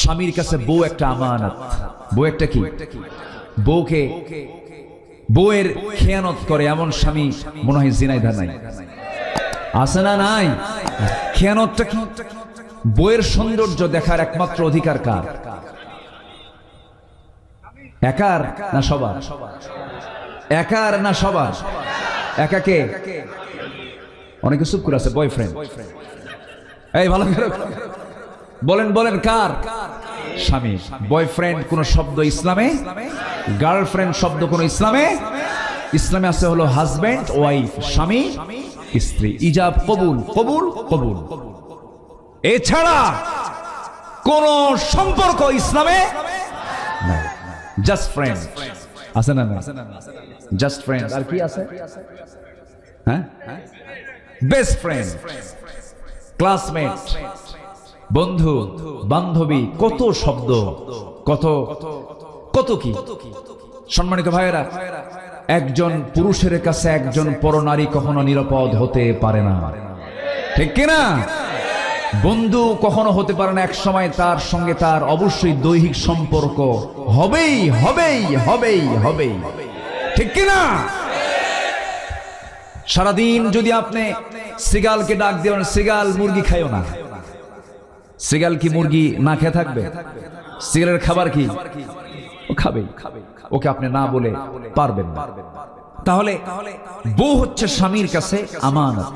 স্বামীর কাছে বউ একটা আমানত। বউ একটা কি? বউকে বউয়ের খেয়ানত করে এমন স্বামী মনে হয় জিনাইদা নাই। আছে না নাই? খেয়ানতটা কি? বইয়ের সৌন্দর্য দেখার একমাত্র অধিকার কার? একার না সবার? একার না সবার? একাকে? অনেকে চুপ করে আছে বয়ফ্রেন্ড এই, ভালো করে বলেন বলেন, কার? স্বামী। বয়ফ্রেন্ড কোন শব্দ ইসলামে? গার্লফ্রেন্ড শব্দ কোন ইসলামে? ইসলামে আছে হলো হাজবেন্ড ওয়াইফ স্বামী, স্ত্রী। ইজাব কবুল কবুল কবুল। এছাড়া কোন সম্পর্ক ইসলামে জাস্ট ফ্রেন্ড আছে না না জাস্ট ফ্রেন্ড আর কি আছে? হ্যাঁ? বেস্ট ফ্রেন্ড ক্লাসমেট বন্ধু, বান্ধবী, কত শব্দ, কত কত কি? সম্মানিত ভাইয়েরা, একজন পুরুষের কাছে একজন পরনারী কখনো নিরাপদ হতে পারে না। ঠিক কিনা? বন্ধু কখনো হতে পারে না, এক সময় তার সঙ্গে তার অবশ্যই দৈহিক সম্পর্ক হবেই হবেই হবেই হবেই। ঠিক কিনা? সারাদিন যদি আপনি সিগালকে ডাক দেন, সিগাল মুরগি খাইও না। সিগাল কি মুরগি না খেয়ে থাকবে? সিগালের খাবার কি? খাবে। ওকে আপনি না বলে পারবেন না। তাহলে বউ হচ্ছে স্বামীর কাছে আমানত।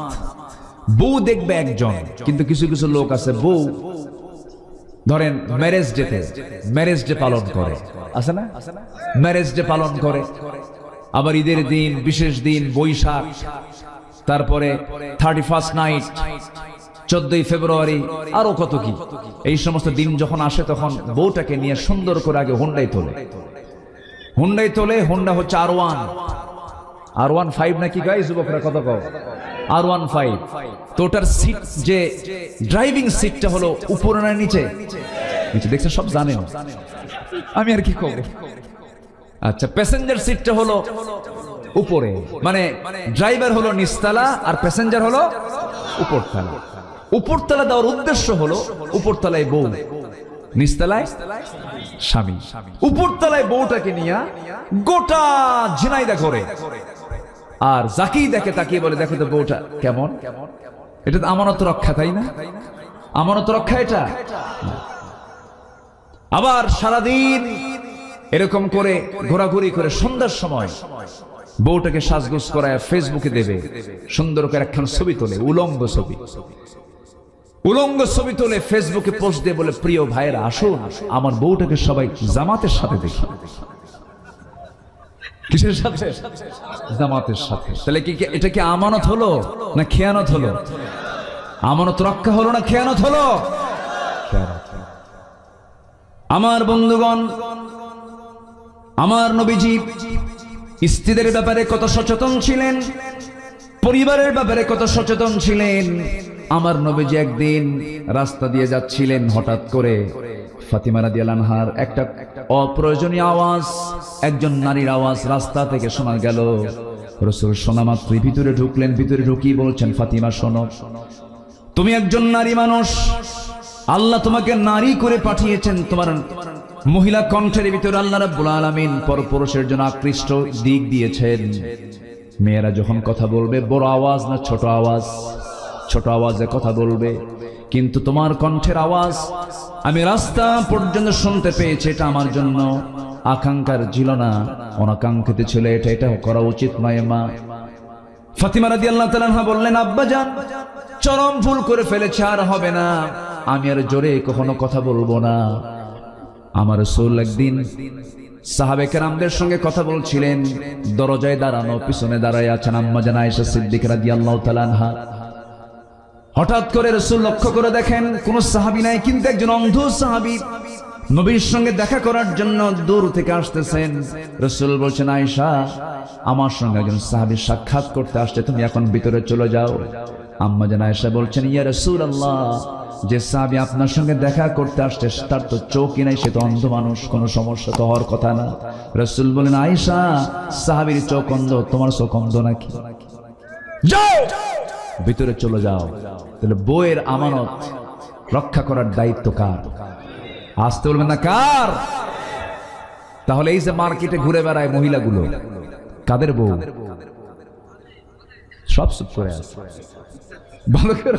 বউ দেখবে একজন, কিন্তু কিছু কিছু লোক আছে বউ, ধরেন ম্যারেজ ডেতে ম্যারেজ ডে পালন করে। আছে না? ম্যারেজ ডে পালন করে। আবার ঈদের দিন, বিশেষ দিন, বৈশাখ, তারপরে থার্টি ফার্স্ট নাইট চোদ্দই ফেব্রুয়ারি আরও কত কি? এই সমস্ত দিন যখন আসে তখন বউটাকে নিয়ে সুন্দর করে আগে হুন্ডাই তোলে। হুন্ডাই তোলে, হুন্ডা হচ্ছে R one R one five নাকি গাই যুবকরা, কত কও? আর ওয়ান ফাইভ তো ওটার সিট যে ড্রাইভিং সিটটা হলো উপরে না নিচে? নিচে, দেখছে, সব জানেন আমি আর কি করব আচ্ছা প্যাসেঞ্জার সিটটা হলো উপরে। মানে ড্রাইভার হলো নিচতলা আর প্যাসেঞ্জার হলো উপরতলা। উপরতলা দেওয়ার উদ্দেশ্য হলো উপরতলায় বউ। আমানত রক্ষা এটা? আবার সারাদিন এরকম করে ঘোরাঘুরি করে সন্ধ্যার সময় বউটাকে সাজগোজ করায় ফেসবুকে দেবে। সুন্দর করে একখান ছবি তোলে, উলঙ্গ ছবি। উলঙ্গ ছবি তোলে ফেসবুকে পোস্ট দিয়ে বলে, প্রিয় ভাইয়েরা, আসুন, আমার বউটাকে সবাই জামাতের সাথে দেখি। কিসের সাথে? জামাতের সাথে। তাহলে কি এটা কি আমানত হলো না খেয়ানত হলো? আমানত রক্ষা হলো না খেয়ানত হলো। আমার বন্ধুগণ, আমার নবীজি স্ত্রীদের ব্যাপারে কত সচেতন ছিলেন? পরিবারের ব্যাপারে কত সচেতন ছিলেন? আমার নবীজি একদিন রাস্তা দিয়ে যাচ্ছিলেন হঠাৎ করে। শোনো, তুমি একজন নারী মানুষ। আল্লাহ তোমাকে নারী করে পাঠিয়েছেন, তোমার মহিলা কণ্ঠের ভিতরে আল্লাহ রাব্বুল আলামিন পরপুরুষের জন্য আকৃষ্ট দিক দিয়েছেন। মেয়েরা যখন কথা বলবে, বড় আওয়াজ না ছোট আওয়াজ? ছোট আওয়াজে কথা বলবে। কিন্তু তোমার কণ্ঠের আওয়াজ আমি রাস্তা পর্যন্ত শুনতে পেয়েছি, এটা আমার জন্য আকাঙ্ক্ষার ছিল না। অনাকাঙ্ক্ষিত ছিল, এটা এটা করা উচিত নয় মা। ফাতিমা রাদি আল্লাহ তালাহা বললেন, আব্বা যান চরম ভুল করে ফেলেছে, আর হবে না। আমি আর জোরে কখনো কথা বলব না। আমার সোল একদিন সাহাবে কেরামদের সঙ্গে কথা বলছিলেন, দরজায় দাঁড়ানো, পিছনে দাঁড়ায় আছেন আম্মা জানা এসে সিদ্দিক রাদি আল্লাহ তালানহা হঠাৎ করে রসুল লক্ষ্য করে দেখেন কোন সাহাবি নাই, কিন্তু একজন অন্ধ সাহাবি। নবীর সঙ্গে দেখা করার জন্য দূর থেকে আসতেছেন। রসুল বলছেন আয়সা আমার সঙ্গে একজন সাহাবি সাক্ষাৎ করতে আসছে, তুমি এখন ভিতরে চলে যাও। আম্মা যেন আয়সা বলছেন, ইয়া রসুল আল্লাহ যে সাহাবি আপনার সঙ্গে দেখা করতে আসছে, তার তো চোখই নাই, সে তো অন্ধ মানুষ, কোনো সমস্যা তো হওয়ার কথা না। রসুল বলেন আয়সা সাহাবির চোখ অন্ধ, তোমার চোখ অন্ধ নাকি? ভিতরে চলে যাও। তাহলে বইয়ের আমানত রক্ষা করার দায়িত্ব কার? আসতে বলবেন না, কার? তাহলে এই যে মার্কেটে ঘুরে বেড়ায় মহিলাগুলো, কাদের বউ? সব চুপ করে আছে। ভালো করে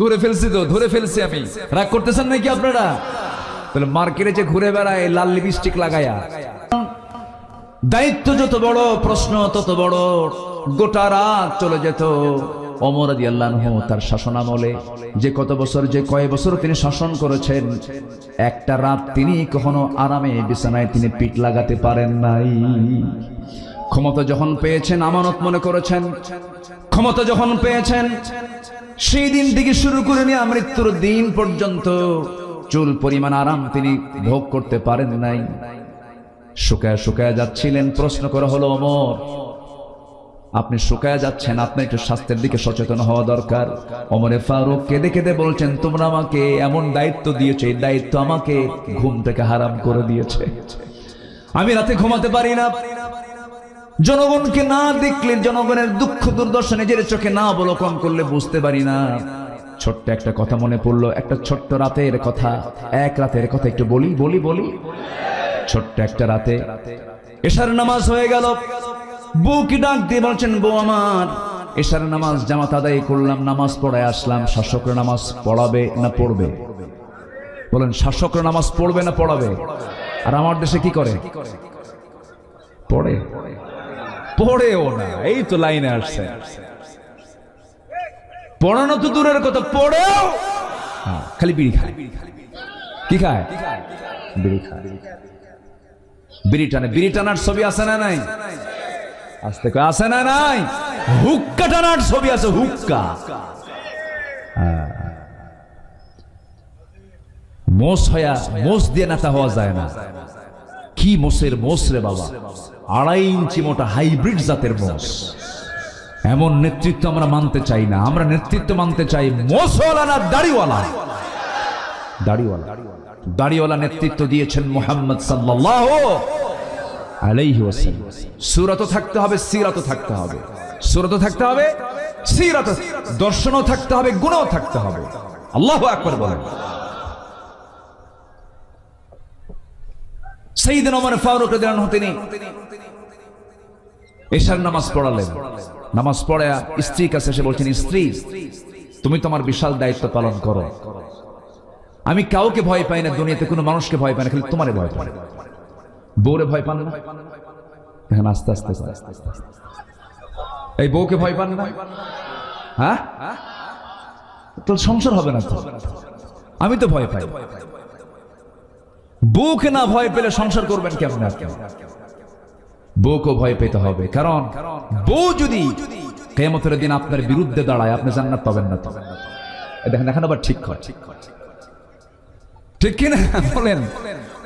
ধরে ফেলছি তো, ধরে ফেলছি আমি। রাগ করতেছেন নাকি আপনারা? তাহলে মার্কেটে যে ঘুরে বেড়ায় লাল লিপস্টিক লাগায়া, দায়িত্ব যত বড়, প্রশ্ন তত বড়, গোটা রাত চলে যেত। অমর আদি আল্লাহ তার শাসনামলে যে কত বছর, যে কয় বছর তিনি শাসন করেছেন, একটা রাত তিনি কখনো আরামে বিছানায় তিনি পিঠ লাগাতে পারেন নাই। ক্ষমতা যখন পেয়েছেন, আমানত মনে করেছেন, ক্ষমতা যখন পেয়েছেন, সেই দিন থেকে শুরু করে নিয়ে মৃত্যুর দিন পর্যন্ত চুল পরিমাণ আরাম তিনি ভোগ করতে পারেন নাই। শুকায় শুকায় যাচ্ছিলেন, প্রশ্ন করা হলো অমর আপনি শুকায় যাচ্ছেন আপনার একটু স্বাস্থ্যের দিকে সচেতন হওয়া দরকার। অমরে ফারুক কেঁদে কেঁদে বলছেন, তোমরা আমাকে এমন দায়িত্ব দিয়েছে, এই দায়িত্ব আমাকে ঘুম থেকে হারাম করে দিয়েছে। আমি রাতে ঘুমাতে পারি না। জনগণকে না দেখলে, জনগণের দুঃখ দুর্দশা নিজের চোখে না অবলোকন করলে বুঝতে পারি না। ছোট্ট একটা কথা মনে পড়ল, একটা ছোট্ট রাতের কথা। এক রাতের কথা একটু বলি বলি বলি। ছোট্ট একটা রাতে এশার নামাজ হয়ে গেল। বউকে ডাক দিয়ে বলছেন বউ আমার এশার নামাজ জামাত আদায় করলাম নামাজ পড়ায় আসলাম শাসকরা নামাজ পড়াবে না পড়বে? বলেন শাসকরা নামাজ পড়বে না পড়াবে? আর আমার দেশে কি করে? পড়ে। পড়েও না এই তো লাইনে আসছে। পড়ানো তো দূরের কথা পড়েও? হ্যাঁ, খালি বিড়ি খায়। কি খায়? বিড়ি খায়। বিড়ি টানে বিড়ি টানার ছবি আছে না নাই? আসতে আছে না নাই? হুক্কা টানার ছবি আছে, হুক্কা। হ্যাঁ। হয়া দিয়ে হওয়া যায় না। কি রে বাবা? আড়াই ইঞ্চি মোটা হাইব্রিড জাতের এমন নেতৃত্ব আমরা মানতে চাই না। আমরা নেতৃত্ব মানতে চাই মোষওয়ালা না দাড়িওয়ালা? দাড়িওয়ালা। দাড়িওয়ালা নেতৃত্ব দিয়েছেন মোহাম্মদ সাল্লাল্লাহু আলাইহি ওয়াসাল্লাম। থাকতে হবে, সিরাত থাকতে হবে। থাকতে হবে দর্শনও থাকতে হবে, গুণও থাকতে হবে। আকবার বলেন। তিনি এশার নামাজ পড়ালেন। নামাজ পড়ে স্ত্রী কাছে এসে বলছেন, স্ত্রী, তুমি তোমার বিশাল দায়িত্ব পালন করো। আমি কাউকে ভয় পাই না, দুনিয়াতে কোনো মানুষকে ভয় পাই না, খালি তোমারে ভয় পাই। বউরে ভয় পান না? এখন আস্তে আস্তে। এই বউকে ভয় পান না? হ্যাঁ? তো সংসার হবে না আমি তো ভয় পাই। বউকে না ভয় পেলে সংসার করবেন কেমন বউকে ভয় পেতে হবে। কারণ বউ যদি কেমতের দিন আপনার বিরুদ্ধে দাঁড়ায়, আপনি জান্নাত পাবেন না তো? দেখেন, এখন আবার ঠিক হয়। ঠিক কিনা? বলেন।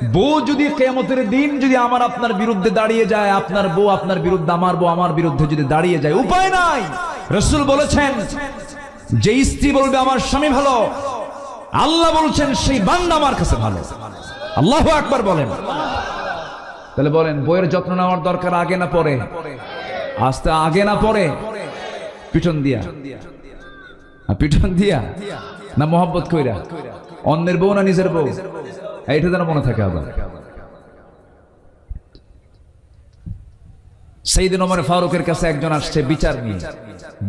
বউ যদি কেমতের দিন যদি আমার আপনার বিরুদ্ধে দাঁড়িয়ে যায়, আপনার বউ আপনার বিরুদ্ধে, আমার বউ আমার বিরুদ্ধে যদি দাঁড়িয়ে যায়, উপায় নাই। রসুল বলেছেন, যে স্ত্রী বলবে, আমার স্বামী ভালো। আল্লাহ বলছেন, সেই বান্দা আমার কাছে ভালো। আল্লাহ আকবার বলেন। তাহলে বলেন বইয়ের যত্ন নেওয়ার দরকার আগে না পরে? আস্তে আগে না পরে? পিঠন দিয়া। পিঠন দিয়া। না মোহাম্মত কইরা। অন্যের বউ না নিজের বউ? এইটা যেন মনে থাকে আবার। সেই দিন ওমর ফারুকের কাছে একজন আসছে বিচার নিয়ে।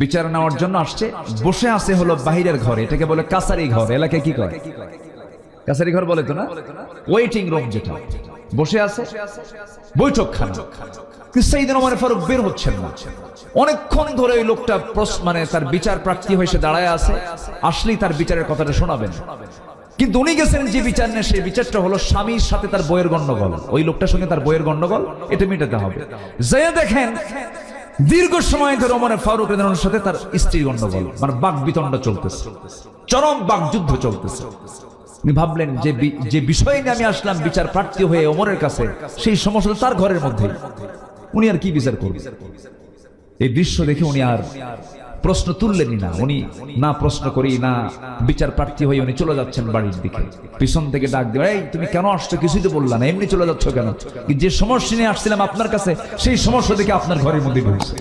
বিচার নেওয়ার জন্য আসছে, বসে আছে হলো বাহিরের ঘরে, এটাকে বলে কাসারি ঘর এলাকায় কি করে? কাছারি ঘর বলে তো না? ওয়েটিং রুম যেটা। বসে আছে, বৈঠকখানা। কিন্তু সেই দিন আমার ফারুক বের হচ্ছেন না। অনেকক্ষণ ধরে ওই লোকটা মানে তার বিচার প্রার্থী হয়ে সে দাঁড়ায় আছে। আসলেই তার বিচারের কথাটা শোনাবেন। কিন্তু উনি গেছেন যে বিচার নেই সেই বিচারটা হলো স্বামীর সাথে তার বইয়ের গন্ডগোল ওই লোকটার সঙ্গে তার বইয়ের গন্ডগোল এটা মেটাতে হবে। যে দেখেন, দীর্ঘ সময় ধরে ওমর ফারুক রাদিয়াল্লাহুর সাথে তার স্ত্রীর গন্ডগোল মানে বাক বিতণ্ড চলতেছে। চরম বাক যুদ্ধ চলতেছে। উনি ভাবলেন যে যে বিষয় নিয়ে আমি আসলাম, বিচার প্রার্থী হয়ে ওমরের কাছে, সেই সমস্যা তার ঘরের মধ্যে উনি আর কি বিচার করবেন এই দৃশ্য দেখে উনি আর প্রশ্ন তুললেনই না। উনি না প্রশ্ন করি না বিচার প্রার্থী হয়ে উনি চলে যাচ্ছেন বাড়ির দিকে। পিছন থেকে ডাক দিয়ে, এই, তুমি কেন আসছো? কিছুই তো বললা না। এমনি চলে যাচ্ছ কেন? যে সমস্যা নিয়ে আসছিলাম আপনার কাছে, সেই সমস্যা দেখে আপনার ঘরের মধ্যে ঢুকছে।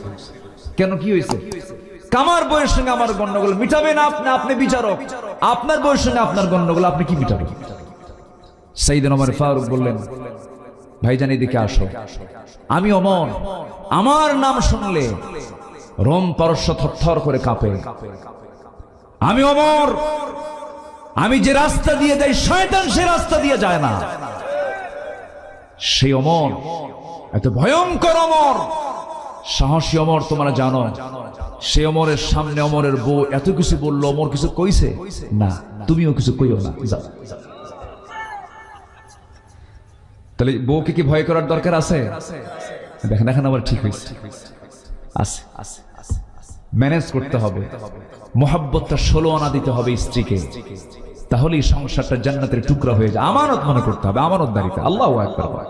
কেন কি হয়েছে? কামার বইয়ের সঙ্গে আমার গন্ডগোল মিটাবে না আপনি? আপনি বিচারক। আপনার বইয়ের সঙ্গে আপনার গন্ডগোল, আপনি কি মিটাবেন সাইদিন ওমর ফারুক বললেন, ভাইজান, এদিকে আসো। আমি অমর। আমার নাম শুনলে রোম পারস্য থরথর করে কাঁপে। আমি অমর। আমি যে রাস্তা দিয়ে যাই, শয়তান সে রাস্তা দিয়ে যায় না। সেই অমর, এত ভয়ঙ্কর অমর। সাহসী অমর তোমরা জানো। সে অমরের সামনে অমরের বউ এত কিছু বলল, অমর কিছু কইছে? না, তুমিও কিছু কইও না। তাহলে বউকে কি ভয় করার দরকার আছে? দেখেন এখন আবার ঠিক হয়েছে। আছে আছে। ম্যানেজ করতে হবে। মোহাব্বতটা ষোলো আনা দিতে হবে স্ত্রীকে। তাহলে এই সংসারটা জান্নাতের টুকরা হয়ে যায়। আমানত মনে করতে হবে। আমানত দাঁড়িতে আল্লাহ একবার